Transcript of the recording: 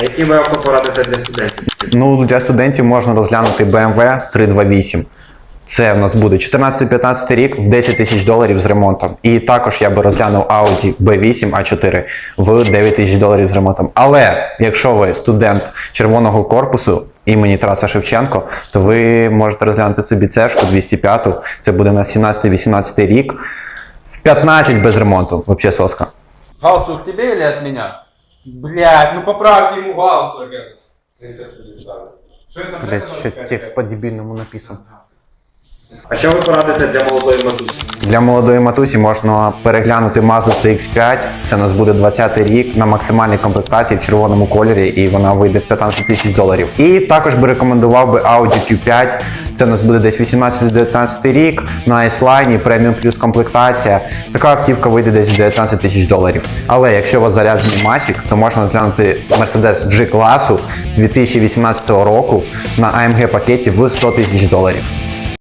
А які ви авто порадите для студентів? Ну, для студентів можна розглянути BMW 328. Це в нас буде 14-15 рік в 10 тисяч доларів з ремонтом. І також я би розглянув Audi B8 A4 в 9 тисяч доларів з ремонтом. Але якщо ви студент червоного корпусу імені Тараса Шевченко, то ви можете розглянути це біцешку 205. Це буде на 17-18 рік. В 15 без ремонту. Взагалі соска. Галстук тебе или от меня? Блять, ну поправьте ему галстук этот. Что это Блять, ще текст по-дебільному написан. А що ви порадите для молодої матусі? Для молодої матусі можна переглянути Mazda CX-5. Це у нас буде 20 рік на максимальній комплектації в червоному кольорі, і вона вийде в 15 тисяч доларів. І також би рекомендував би Audi Q5. Це у нас буде десь 18-19 рік на S-Line, преміум плюс комплектація. Така автівка вийде десь в 19 тисяч доларів. Але якщо у вас заряджений масік, то можна розглянути Mercedes G класу 2018 року на AMG пакеті в 100 тисяч доларів.